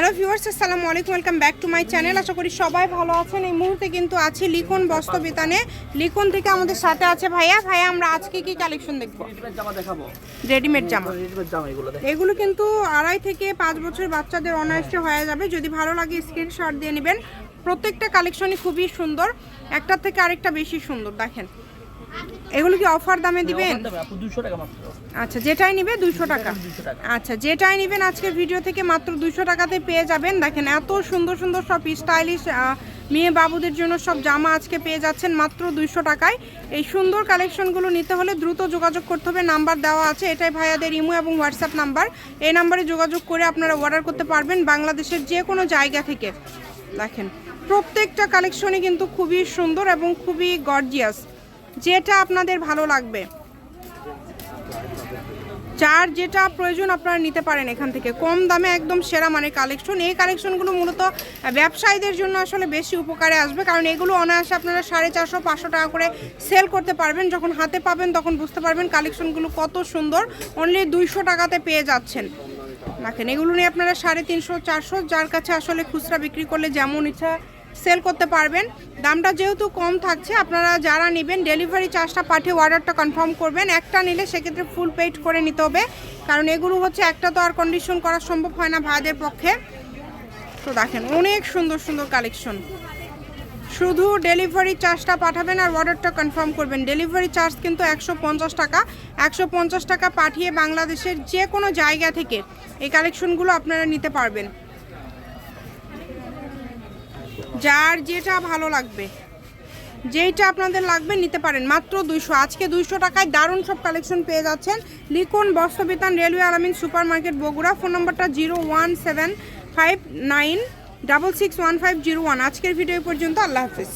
Hello viewers আসসালামু আলাইকুম welcome back to my channel. আশা করি সবাই ভালো আছেন। এই মুহূর্তে কিন্তু আছি লিখন বস্ত্র বিতানে লিখন থেকে আমাদের সাথে আছে ভাইয়া। ভাইয়া আমরা আজকে কি কালেকশন দেখব? রেডিমেড জামা রেডিমেড জামা। এগুলো দেখ। এগুলো কিন্তু আড়াই থেকে পাঁচ বছর বাচ্চাদের অনায়াসে হয়ে। যাবে। যদি ভালো লাগে স্ক্রিনশট দিয়ে নেবেন। প্রত্যেকটা কালেকশনই খুবই সুন্দর। একটার থেকে আরেকটা বেশি সুন্দর দেখেন। এগুলো কি অফার দামে দিবেন? অফার দেবে আপু 200 টাকা মাত্র। আচ্ছা যেটাই নিবে দুইশো টাকা। আচ্ছা যেটাই নেবেন আজকে ভিডিও থেকে মাত্র দুইশো টাকাতে পেয়ে যাবেন। দেখেন এত সুন্দর সুন্দর সব স্টাইলিশ মেয়ে বাবুদের জন্য সব জামা আজকে পেয়ে যাচ্ছেন মাত্র দুইশো টাকায়। এই সুন্দর কালেকশনগুলো নিতে হলে দ্রুত যোগাযোগ করতে হবে। নাম্বার দেওয়া আছে এটাই ভাইয়াদের ইমো এবং হোয়াটসঅ্যাপ নাম্বার। এই নাম্বারে যোগাযোগ করে আপনারা অর্ডার করতে পারবেন বাংলাদেশের যে কোনো জায়গা থেকে। দেখেন প্রত্যেকটা কালেকশনই কিন্তু খুবই সুন্দর এবং খুবই গর্জিয়াস যেটা আপনাদের ভালো লাগবে। যার যেটা প্রয়োজন আপনারা নিতে পারেন এখান থেকে। কম দামে একদম সেরা মানে কালেকশন এই কালেকশনগুলো মূলত ব্যবসায়ীদের জন্য আসলে বেশি উপকারে আসবে। কারণ এগুলো অনায়াসে আপনারা সাড়ে চারশো, পাঁচশো টাকা করে সেল করতে পারবেন। যখন হাতে পাবেন তখন বুঝতে পারবেন কালেকশনগুলো কত সুন্দর। অনলি দুইশো টাকাতে পেয়ে যাচ্ছেন। দেখেন, এগুলো নিয়ে আপনারা সাড়ে তিনশো, চারশো, যার কাছে আসলে খুচরা বিক্রি করলে যেমন ইচ্ছা সেল করতে পারবেন। দামটা যেহেতু কম থাকছে, আপনারা যারা নেবেন ডেলিভারি চার্জটা পাঠিয়ে অর্ডারটা কনফার্ম করবেন। একটা নিলে সেক্ষেত্রে ফুল পেড করে নিতে হবে। কারণ এগুলো হচ্ছে একটা তো আর কন্ডিশন করা সম্ভব হয় না ভাইদের পক্ষে। তো দেখেন, অনেক সুন্দর সুন্দর কালেকশন শুধু ডেলিভারি চার্জটা পাঠাবেন আর অর্ডারটা কনফার্ম করবেন। ডেলিভারি চার্জ কিন্তু একশো পঞ্চাশ টাকা। একশো পঞ্চাশ টাকা পাঠিয়ে বাংলাদেশের যে কোনো জায়গা থেকে এই কালেকশনগুলো আপনারা নিতে পারবেন। যার যেটা ভালো লাগবে, যেইটা আপনাদের লাগবে নিতে পারেন। মাত্র দুইশো, আজকে দুইশো টাকায় দারুণ সব কালেকশন পেয়ে যাচ্ছেন। লিখুন বস্ত্রবিতান railway Alamin supermarket Bogura, phone নম্বরটা zero one seven five nine double six one five zero one. আজকের ভিডিও পর্যন্ত, আল্লাহ হাফিজ।